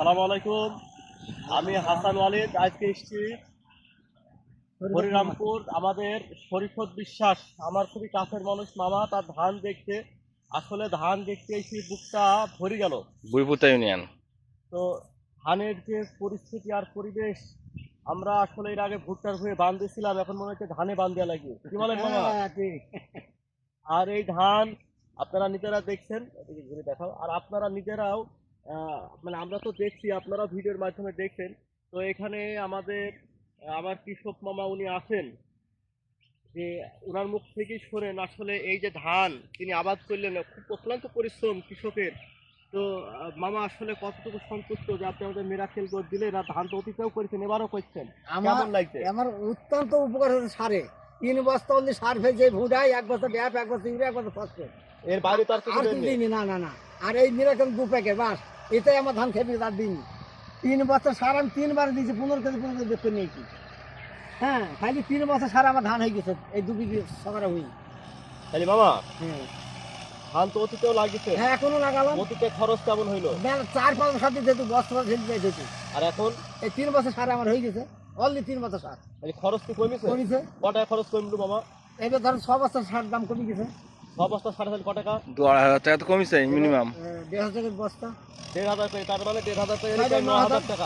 সালাম আলাইকুম। আমি হাসান ওয়ালিদ আজকে এসেছি হরিরামপুর আমাদের শরীফত বিশ্বাস। আমার খুবই কাছের মানুষ মামা তার ধান দেখতে। আসলে ধান দেখতে এসে বুকটা ভরে গেল। বুইপুতা ইউনিয়ন। তো ধানের যে পরিস্থিতি আর পরিবেশ আমরা আসলে এর আগে ভুট্টার হয়ে বাঁধতেছিলাম এখন মনে হচ্ছে ধানে বান্ধিয়া লাগে কি বলেন মামা? আর এই ধান আপনারা নিজেরা দেখছেন ঘুরে দেখাও। আর আপনারা নিজেরাও মানে আমরা তো দেখছি আপনারা ভিডিওর মাধ্যমে দেখছেন। তো এখানে আমাদের আমার কৃষক মামা উনি আছেন যে ওনার মুখ থেকেই শোনেন আসলে এই যে ধান তিনি আবাদ করলেন খুব অক্লান্ত পরিশ্রম কৃষকের। তো মামা আসলে কতটুকু সন্তুষ্ট যে আপনি আমাদের মেরাকেল গোদ দিলেন আর ধান তো অতীতেও করেছেন এবারও করছেন? আমার কেমন লাগছে? আমার অত্যন্ত উপকার হচ্ছে সারে। তিন বস্তা অনলি সার ফেলছে ভুডাই এক বস্তা ব্যাপ এক বস্তা ইউরিয়া এক বস্তা ফসফেট এর বাইরে তো আর কিছু। না না না। আর এই নিরকম দু প্যাকেট বাস। এটাই আমার ধান খেপি তার দিন। তিন বছর সার আমি তিনবার দিয়েছি পনেরো কেজি পনেরো কেজি দেখতে নিয়েছি। হ্যাঁ খালি তিন বছর সার আমার ধান হয়ে গেছে এই দু কেজি সকালে হই তাহলে মামা হ্যাঁ। ধান তো অতীতেও লাগিয়েছে। হ্যাঁ এখনও লাগালাম। অতীতে খরচ কেমন হইল? চার পাঁচ বছর দিতে তো বস্তা ঢেলে দিয়ে আর এখন? এই তিন বছর সার আমার হয়ে গেছে অনলি তিন বছর সার। খরচ কি কমেছে? কমেছে। কটাকা খরচ কমলো এবার ধরুন ছ বস্তা সার দাম কমে গেছে। ছ বস্তা সাড়ে টাকা? দু আড়াই হাজার টাকা তো কমিছে মিনিমাম দেড় হাজার বস্তা। দেড় হাজার টাকা তার মানে দেড় হাজার ন হাজার টাকা।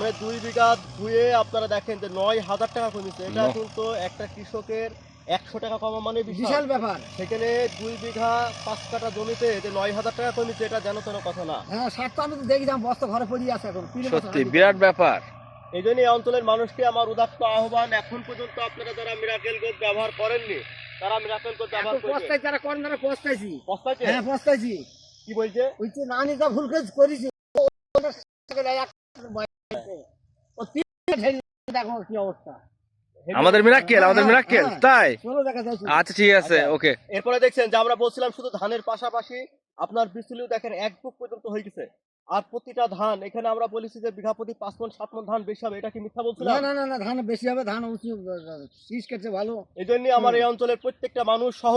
মানে দুই বিঘা ধুয়ে আপনারা দেখেন যে নয় হাজার টাকা কমেছে। এটা কিন্তু একটা কৃষকের একশো টাকা কমা মানে বিশাল। বিশাল ব্যাপার। সেখানে দুই বিঘা পাঁচ কাটা জমিতে যে নয় হাজার টাকা কমেছে এটা যেন তেন কথা না। হ্যাঁ সার তো আমি তো দেখি বস্তা ঘরে পড়িয়ে আছে এখন সত্যি বিরাট ব্যাপার। এই জন্য এই অঞ্চলের মানুষকে আমার উদাত্ত আহ্বান। এখন পর্যন্ত আপনারা যারা মিরাকেল গোদ ব্যবহার করেননি তারা মিরাকেল তারা পস্তাইছি? পস্তাইছে? হ্যাঁ পস্তাইছি। কি বলছে? ওই যে না ভুল করে করেছি ও তিন ঢেলে দেখো কি অবস্থা। আমাদের মিরাক্কেল আমাদের মিরাক্কেল হ্যাঁ। তাই? চলো দেখা যাচ্ছে আচ্ছা ঠিক আছে আচ্ছা। ওকে। এরপরে দেখছেন যে আমরা বলছিলাম শুধু ধানের পাশাপাশি আপনার বিচুলিও দেখেন এক বুক পর্যন্ত হয়ে গেছে। আর প্রতিটা ধান এখানে আমরা বলেছি যে বিঘা প্রতি পাঁচ মন সাত মন ধান বেশি হবে এটা কি মিথ্যা না না না না ধান বেশি হবে ধান উঁচু শীষ কেটে ভালো। এই জন্য আমার এই অঞ্চলের প্রত্যেকটা মানুষ সহ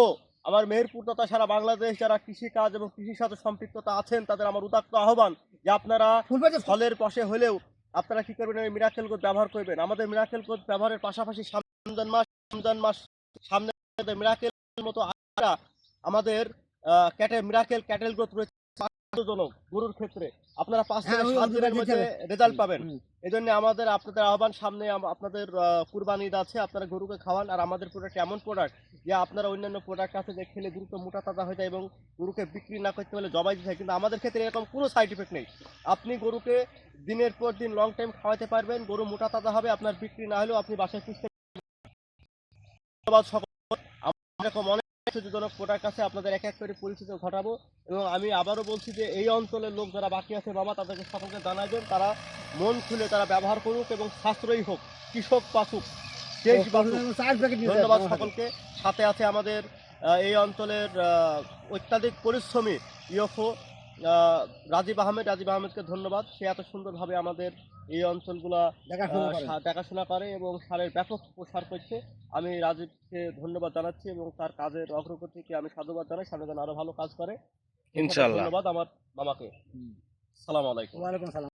আমার মেহেরপুর তথা সারা বাংলাদেশ যারা কৃষি কাজ এবং কৃষির সাথে সম্পৃক্ততা আছেন তাদের আমার উদাত্ত আহ্বান যে আপনারা ফুল ফলের পাশে হলেও আপনারা কি করবেন? এই মিরাকেল কোড ব্যবহার করবেন। আমাদের মিরাকেল কোড ব্যবহারের পাশাপাশি রমজান মাস রমজান মাস সামনে মিরাকেল মতো আমাদের ক্যাটে মিরাকেল ক্যাটেল গ্রোথ রয়েছে গরুর ক্ষেত্রে। আপনারা পাঁচ হ্যাঁ, থেকে সাত দিনের মধ্যে রেজাল্ট পাবেন। হুম। এই জন্য আমাদের আপনাদের আহ্বান সামনে আপনাদের কুরবানি ঈদ আছে আপনারা গরুকে খাওয়ান। আর আমাদের প্রোডাক্ট এমন প্রোডাক্ট যে আপনারা অন্যান্য প্রোডাক্ট আছে যে খেলে দ্রুত মোটা তাজা হয়ে যায় এবং গরুকে বিক্রি না করতে হলে জবাই দিতে হয়। কিন্তু আমাদের ক্ষেত্রে এরকম কোনো সাইড এফেক্ট নেই। আপনি গরুকে দিনের পর দিন লং টাইম খাওয়াতে পারবেন গরু মোটা তাজা হবে আপনার বিক্রি না হলেও আপনি বাসায় পুষতে ধন্যবাদ সকল এরকম অনেক সুযোগজনক প্রোডাক্ট আছে আপনাদের এক এক করে পরিচিত ঘটাবো। এবং আমি আবারও বলছি যে এই অঞ্চলের লোক যারা বাকি আছে মামা তাদেরকে সকলকে জানাবেন তারা মন খুলে তারা ব্যবহার করুক এবং সাশ্রয়ী হোক কৃষক দেশ বাঁচুক ধন্যবাদ সকলকে। সাথে আছে আমাদের এই অঞ্চলের অত্যাধিক পরিশ্রমী ইয়ফো রাজীব আহমেদ রাজীব আহমেদকে ধন্যবাদ। সে এত সুন্দরভাবে আমাদের এই অঞ্চলগুলা দেখাশোনা করে। দেখাশোনা করে এবং সারের ব্যাপক প্রসার করছে। আমি রাজীবকে ধন্যবাদ জানাচ্ছি এবং তার কাজের অগ্রগতিকে আমি সাধুবাদ জানাই। সামনে যেন আরও ভালো কাজ করে। ইনশাল্লাহ ধন্যবাদ আমার মামাকে। সালাম আলাইকুম। ওয়ালাইকুম সালাম